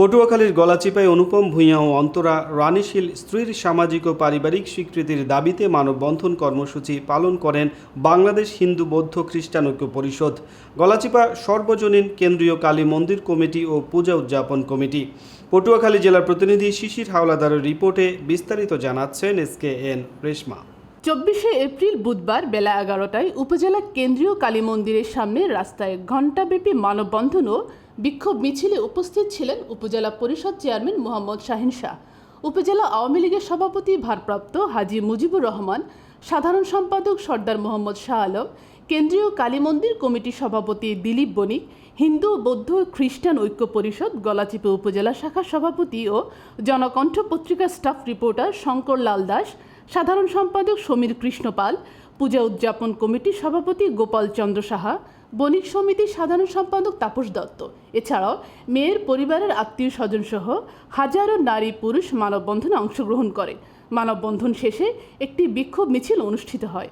পটুয়াখালীর গলাচিপায় অনুপম ভূঁইয়া ও অন্তরা রানীশীল স্ত্রীর সামাজিক ও পারিবারিক স্বীকৃতির দাবিতে মানববন্ধন কর্মসূচি পালন করেন বাংলাদেশ হিন্দু বৌদ্ধ খ্রিস্টান ঐক্য পরিষদ। গলাচিপা সর্বজনীন কেন্দ্রীয় কালী মন্দির কমিটি ও পূজা উদযাপন কমিটি। পটুয়াখালী জেলার প্রতিনিধি শিশির হাওলাদারের রিপোর্টে বিস্তারিত জানাচ্ছেন এস কে এন রেশমা। চব্বিশে এপ্রিল বুধবার বেলা এগারোটায় উপজেলা কেন্দ্রীয় কালী মন্দিরের সামনে রাস্তায় ঘণ্টাব্যাপী মানববন্ধন ও বিক্ষোভ মিছিলে উপস্থিত ছিলেন উপজেলা পরিষদ চেয়ারম্যান মোহাম্মদ শাহিন শাহ। উপজেলা আওয়ামী লীগের সভাপতি ভারপ্রাপ্ত হাজি মুজিবুর রহমান, সাধারণ সম্পাদক সর্দার মোহাম্মদ শাহ আলম, কেন্দ্রীয় কালী মন্দির কমিটির সভাপতি দিলীপ বণিক, হিন্দু, বৌদ্ধ, খ্রিস্টান ঐক্য পরিষদ, গলাচিপা উপজেলা শাখার সভাপতি ও জনকণ্ঠ পত্রিকার স্টাফ রিপোর্টার শঙ্কর লাল দাস সাধারণ সম্পাদক সমীর কৃষ্ণপাল পূজা উদযাপন কমিটির সভাপতি গোপাল চন্দ্র সাহা, বণিক সমিতির সাধারণ সম্পাদক তাপস দত্ত। এছাড়াও মেয়ের পরিবারের আত্মীয় স্বজন সহ হাজারো নারী পুরুষ মানববন্ধনে অংশগ্রহণ করে। মানববন্ধন শেষে একটি বিক্ষোভ মিছিল অনুষ্ঠিত হয়।